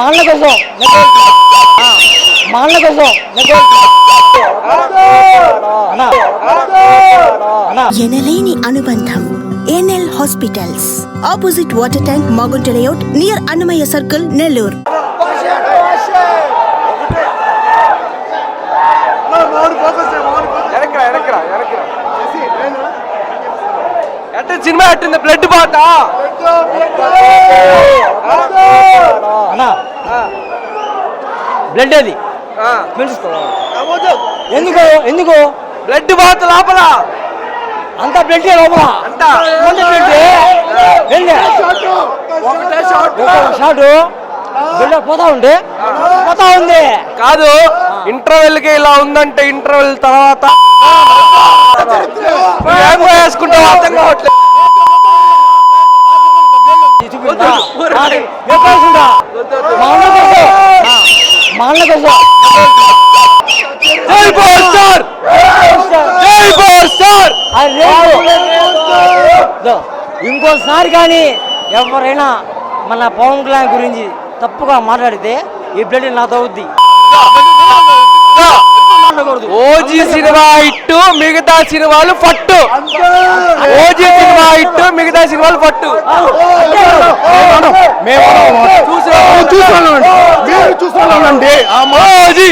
మా అన్న కోసం ఆ, మా అన్న కోసం అన్నా అన్నా ఎనలేని అనుబంధం NL hospitals opposite water tank Magunta layout near Annamayya circle Nellore ఎనకరా ఎనకరా ఎనకరా ఎట్ట సినిమా ఎట్టింది బ్లడ్ బాట బ్లడ్ అది ఎందుకు? ఎందుకు? బ్లడ్ బాట లోపల. అంత బ్లడ్ లోపల. అంత. షాట్ బ్లడ్ పోతా ఉంది పోతా ఉంది. కాదు. ఇంటర్వెల్కి ఇలా ఉందంటే ఇంటర్వెల్ తర్వాత ఏం వేసుకుంటావు అర్థం కావట్లేదు. చూపించా? నాది. ఏ పేసుందా? మా అన్న కోసం ఆ, మా అన్న కోసం జై పవర్ స్టార్ జై పవర్ స్టార్ అది రేపు దో, ఇంకోసారి కానీ ఎవరైనా మన పవన్ కళ్యాణ్ గురించి తప్పుగా మాట్లాడితే ఈ బ్లడ్ నాతో అవుద్ది. ఓజీ సినిమా ఇట్టు మిగతా సినిమాలు ఫట్టు. ఓజీ సినిమా ఇట్టు మిగతా సినిమాలు ఫట్టు. మేము చూస్తున్నామండి. ఆజీ